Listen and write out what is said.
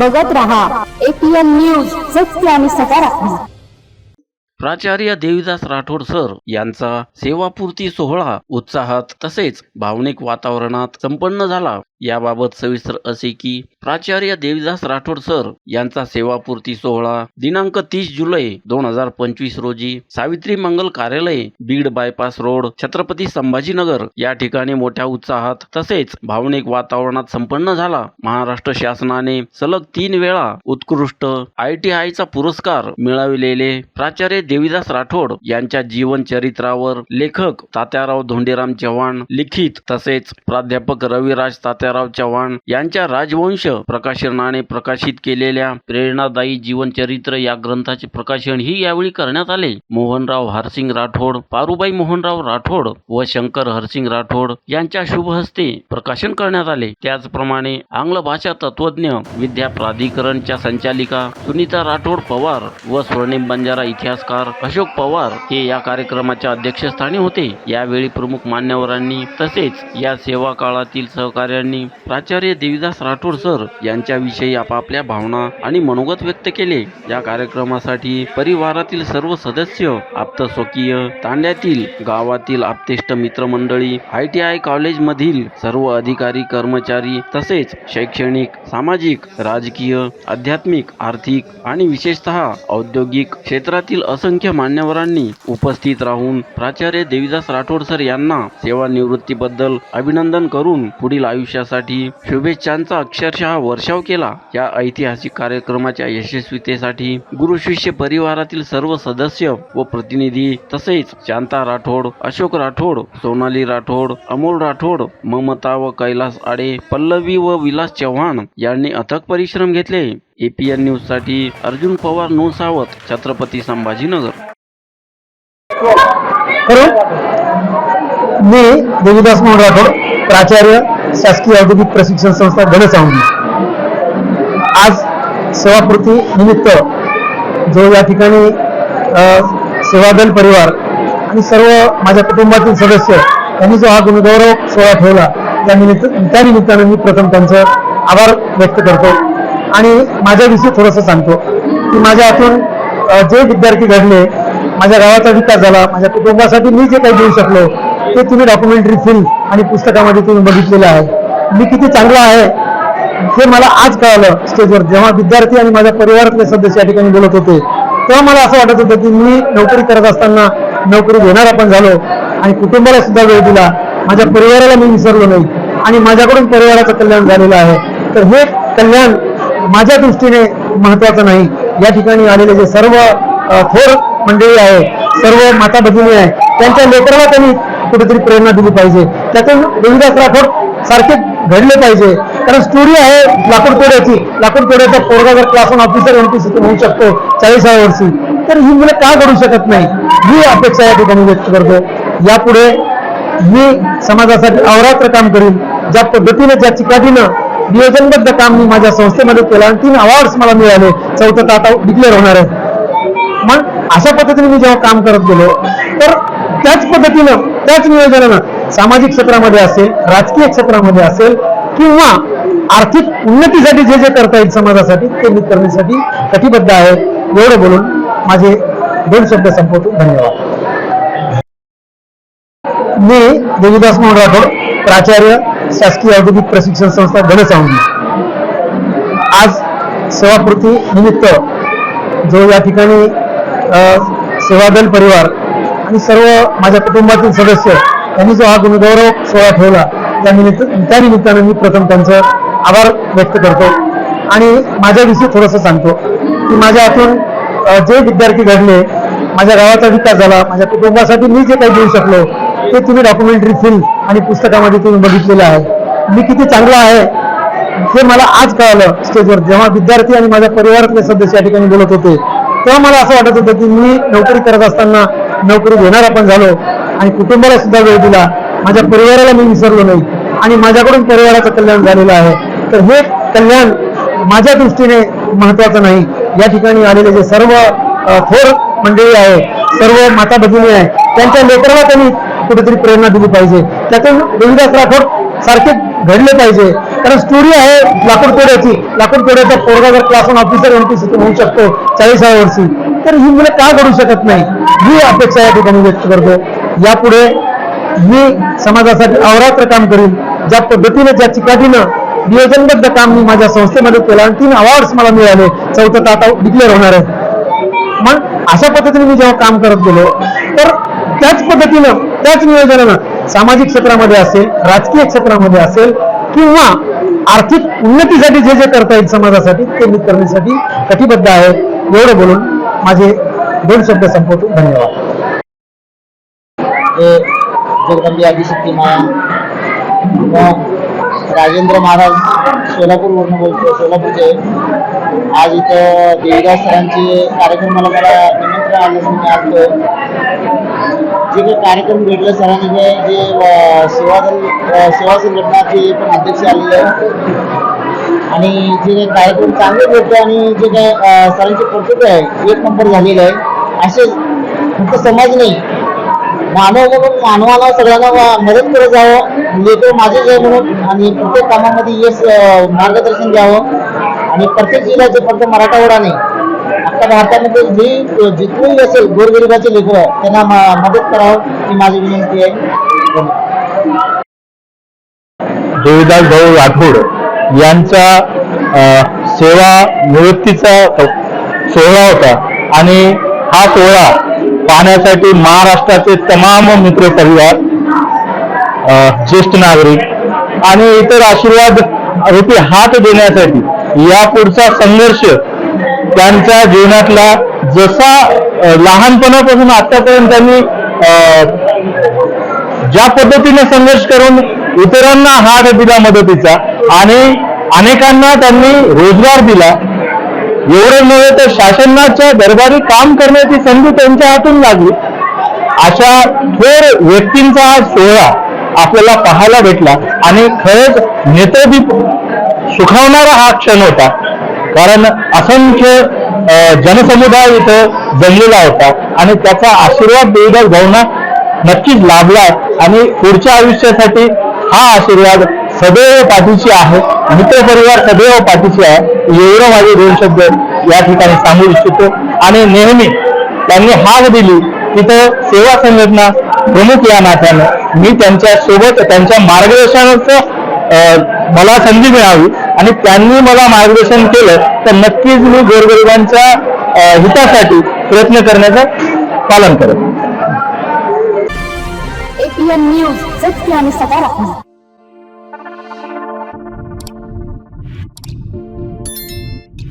बघत रहा. APN news सत्य आणि सकारात्मक. प्राचार्य देवीदास राठोड सर यांचा सेवापूर्ती सोहळा उत्साहात तसेच भावनिक वातावरणात संपन्न झाला. याबाबत सविस्तर असे की प्राचार्य देवीदास राठोड सर यांचा सेवापूर्ती सोहळा दिनांक तीस जुलै दोन हजार पंचवीस रोजी सावित्री मंगल कार्यालय बीड बायपास रोड छत्रपती संभाजीनगर या ठिकाणी मोठ्या उत्साहात तसेच भावनिक वातावरणात संपन्न झाला. महाराष्ट्र शासनाने सलग तीन वेळा उत्कृष्ट आय टी आयचा पुरस्कार मिळविलेले प्राचार्य देवीदास राठोड यांच्या जीवन चरित्रावर लेखक तात्याराव धोंडीराम चव्हाण लिखित तसेच प्राध्यापक रविराज तात्या तात्याराव चव्हाण यांच्या राजवंश प्रकाशनाने प्रकाशित केलेल्या प्रेरणादायी जीवनचरित्र या ग्रंथाचे प्रकाशन ही यावेळी करण्यात आले. मोहनराव हरसिंग राठोड पारुबाई मोहनराव राठोड व शंकर हरसिंग राठोड यांच्या शुभ हस्ते प्रकाशन करण्यात आले. त्याचप्रमाणे आंग्ल भाषा तत्वज्ञ विद्या प्राधिकरणच्या संचालिका सुनीता राठोड पवार व स्वर्णिम बंजारा इतिहासकार अशोक पवार हे या कार्यक्रमाच्या अध्यक्षस्थानी होते. यावेळी प्रमुख मान्यवरांनी तसेच या सेवा काळातील सहकार्यांनी प्राचार्य देवीदास राठोड सर यांच्याविषयी आपापल्या भावना आणि मनोगत व्यक्त केले. या कार्यक्रमासाठी परिवारातील सर्व सदस्य आप्त स्वकीय तांड्यातील गावातील आप्तेष्ट मित्रमंडळी आय टी आय कॉलेजमधील सर्व अधिकारी कर्मचारी तसेच शैक्षणिक सामाजिक राजकीय आध्यात्मिक आर्थिक आणि विशेषतः औद्योगिक क्षेत्रातील असंख्य मान्यवरांनी उपस्थित राहून प्राचार्य देवीदास राठोड सर यांना सेवानिवृत्तीबद्दल अभिनंदन करून पुढील यासाठी शुभेच्छांचा अक्षरशः वर्षाव केला. या ऐतिहासिक कार्यक्रमाच्या यशस्वीतेसाठी गुरु शिष्य परिवारातील सर्व सदस्य व प्रतिनिधी तसेच शांता राठोड अशोक राठोड सोनाली राठोड अमोल राठोड ममता व कैलास आडे पल्लवी व विलास चव्हाण यांनी अथक परिश्रम घेतले. एपीएन न्यूजसाठी अर्जुन पवार नो सावत छत्रपती संभाजीनगर. मी देवीदास मोहन राठोड प्राचार्य शासकीय औद्योगिक प्रशिक्षण संस्था घनसावंगी. आज सेवापूर्ती निमित्त जो या ठिकाणी सेवादल परिवार आणि सर्व माझ्या कुटुंबातील सदस्य त्यांनी जो हा गुणगौरव सोहळा ठेवला त्या निमित्त त्या निमित्तानं मी प्रथम त्यांचं आभार व्यक्त करतो. आणि माझ्याविषयी थोडंसं सांगतो की माझ्या हातून जे विद्यार्थी घडले माझ्या गावाचा विकास झाला माझ्या कुटुंबासाठी मी जे काही देऊ शकलो ते तुम्ही डॉक्युमेंटरी फिल्म आणि पुस्तकामध्ये तुम्ही बघितलेलं आहे. मी किती चांगला आहे हे मला आज कळालं स्टेजवर जेव्हा विद्यार्थी आणि माझ्या परिवारातले सदस्य या ठिकाणी बोलत होते तेव्हा मला असं वाटत होतं की मी नोकरी करत असताना नोकरी घेणारा पण झालो आणि कुटुंबाला सुद्धा वेळ दिला. माझ्या परिवाराला मी विसरलो नाही आणि माझ्याकडून परिवाराचं कल्याण झालेलं आहे. तर हे कल्याण माझ्या दृष्टीने महत्वाचं नाही. या ठिकाणी आलेले जे सर्व थोर मंडळी आहे सर्व माता भगिनी आहे त्यांच्या लेकराला त्यांनी कुठेतरी प्रेरणा दिली पाहिजे. त्यातून रविदास राठोड सारखे घडले पाहिजे. कारण स्टोरी आहे लाकूड तोड्याची लाकूड तोड्याचा पोरगा जर क्लास वन ऑफिसर सीतून होऊ शकतो चाळीसाव्या वर्षी तर ही मुलं का घडू शकत नाही? ही अपेक्षा या ठिकाणी व्यक्त करतो. यापुढे मी समाजासाठी अवरात्र काम करीन. ज्या पद्धतीने ज्या चिकाटीनं नियोजनबद्ध काम मी माझ्या संस्थेमध्ये केलं आणि तीन अवॉर्ड्स मला मिळाले. चौथं तर आता डिक्लेअर होणार आहे. मग अशा पद्धतीने मी जेव्हा काम करत गेलो तर त्याच पद्धतीनं त्याच नियोजनानं सामाजिक क्षेत्रामध्ये असेल राजकीय क्षेत्रामध्ये असेल किंवा आर्थिक उन्नतीसाठी जे जे करता येईल समाजासाठी ते मी करण्यासाठी कटिबद्ध आहे. एवढं बोलून माझे दोन शब्द संपवतो. धन्यवाद. मी देवीदास मोहन राठोड प्राचार्य शासकीय औद्योगिक प्रशिक्षण संस्था घनसावंगी. आज सेवापूर्ती निमित्त जो या ठिकाणी सेवादल परिवार आणि सर्व माझ्या कुटुंबातील सदस्य त्यांनी जो हा गुणगौरव सोहळा ठेवला त्या निमित्त त्या निमित्तानं मी प्रथम त्यांचं आभार व्यक्त करतो. आणि माझ्याविषयी थोडंसं सांगतो की माझ्या हातून जे विद्यार्थी घडले माझ्या गावाचा विकास झाला माझ्या कुटुंबासाठी मी जे काही देऊ शकलो ते तुम्ही डॉक्युमेंटरी फिल्म आणि पुस्तकामध्ये तुम्ही बघितलेलं आहे. मी किती चांगला आहे हे मला आज कळालं स्टेजवर जेव्हा विद्यार्थी आणि माझ्या परिवारातले सदस्य या ठिकाणी बोलत होते तेव्हा मला असं वाटत होतं की मी नोकरी करत असताना नोकरी घेणार पण झालो आणि कुटुंबाला सुद्धा वेळ दिला. माझ्या परिवाराला मी विसरलो नाही. आणि माझ्याकडून परिवाराचं कल्याण झालेलं आहे. तर हे कल्याण माझ्या दृष्टीने महत्वाचं नाही. या ठिकाणी आलेले जे सर्व थोर मंडळी आहे सर्व माता भगिनी आहे त्यांच्या लेकराला त्यांनी कुठेतरी प्रेरणा दिली पाहिजे. त्यातून देवीदास राठोड सारखे घडले पाहिजे. कारण स्टोरी आहे लाकूड तोड्याची लाकूड तोड्याचा पोरगा जर क्लास वन ऑफिसर एमपीसी होऊ शकतो चाळीसाव्या वर्षी. तर ही मुलं का घडू शकत नाही? ही अपेक्षा या ठिकाणी व्यक्त करतो. यापुढे मी समाजासाठी अवरात्र काम करीन. ज्या पद्धतीने ज्या चिकाटीनं नियोजनबद्ध काम मी माझ्या संस्थेमध्ये केलं आणि तीन अवॉर्ड्स मला मिळाले चौथं तर आता डिक्लेअर होणार आहे. मग अशा पद्धतीने मी जेव्हा काम करत गेलो तर त्याच पद्धतीनं त्याच नियोजनानं सामाजिक क्षेत्रामध्ये असेल राजकीय क्षेत्रामध्ये असेल किंवा आर्थिक उन्नतीसाठी जे जे करता येईल समाजासाठी ते मी करण्यासाठी कटिबद्ध आहे. एवढं बोलून माझे दोन शब्द संपवतो. धन्यवाद. जगदंबी आदिशक्ती माया राजेंद्र महाराज सोलापूरवरून बोलतो सोलापूरचे. आज इथं देवीदास सरांचे कार्यक्रमाला मला निमंत्रण आलं म्हणून मी आलो जे काही कार्यक्रम भेटले सरांनी जे जे अ, सेवादल सेवा संघटनाचे पण अध्यक्ष आलेले आणि जे काही कार्यक्रम चांगले भेटले आणि जे काही सरांचे कर्तृत्व आहे एक नंबर झालेलं आहे. असे फक्त समाज नाही. मानव म्हणून मानवाला सगळ्यांना मदत करत जावं. लेकर माझे जे म्हणून. आणि प्रत्येक कामामध्ये यश मार्गदर्शन द्यावं आणि प्रत्येक जिल्ह्याचे फक्त मराठावाडा नाही अख्खा भारतामध्ये जे जिथूनही असेल गोरगरिबाचे लेकर त्यांना मदत करावं ही माझी विनंती आहे. देवीदास भाऊ राठोड यांचा सेवा निवृत्तीचा सोहळा होता. आणि हा सोहळा पाहण्यासाठी महाराष्ट्राचे तमाम मित्र परिवार ज्येष्ठ नागरिक आणि इतर आशीर्वाद रूपी हात देण्यासाठी यापुढचा संघर्ष त्यांच्या जीवनातला जसा लहानपणापासून आतापर्यंत त्यांनी ज्या पद्धतीने संघर्ष करून इतरांना हात दिला मदतीचा आणि अनेकांना त्यांनी रोजगार दिला एवढं नव्हे तर शासनाच्या दरबारी काम करण्याची संधी त्यांच्या हातून लागली. अशा थोर व्यक्तींचा हा सोहळा आपल्याला पाहायला भेटला. आणि खरंच नेत्रदीप सुखावणारा हा क्षण होता. कारण असंख्य जनसमुदाय इथं जमलेला होता. आणि त्याचा आशीर्वाद देवीदास भावना नक्कीच लाभला. आणि पुढच्या आयुष्यासाठी हा आशीर्वाद सदैव पाठीशी आहे. मित्रपरिवार सदैव पाठीशी आहे. एवढं माझे दोन शब्द या ठिकाणी सांगू इच्छितो. आणि नेहमी त्यांनी हाक दिली तिथं सेवा संघटना प्रमुख या नात्यानं. मी त्यांच्यासोबत त्यांच्या मार्गदर्शनाचं मला संधी मिळावी आणि त्यांनी मला मार्गदर्शन केलं तर नक्कीच मी गोरगरिबांच्या हितासाठी प्रयत्न करण्याचं पालन करेन. एपीएन न्यूज सत्य आणि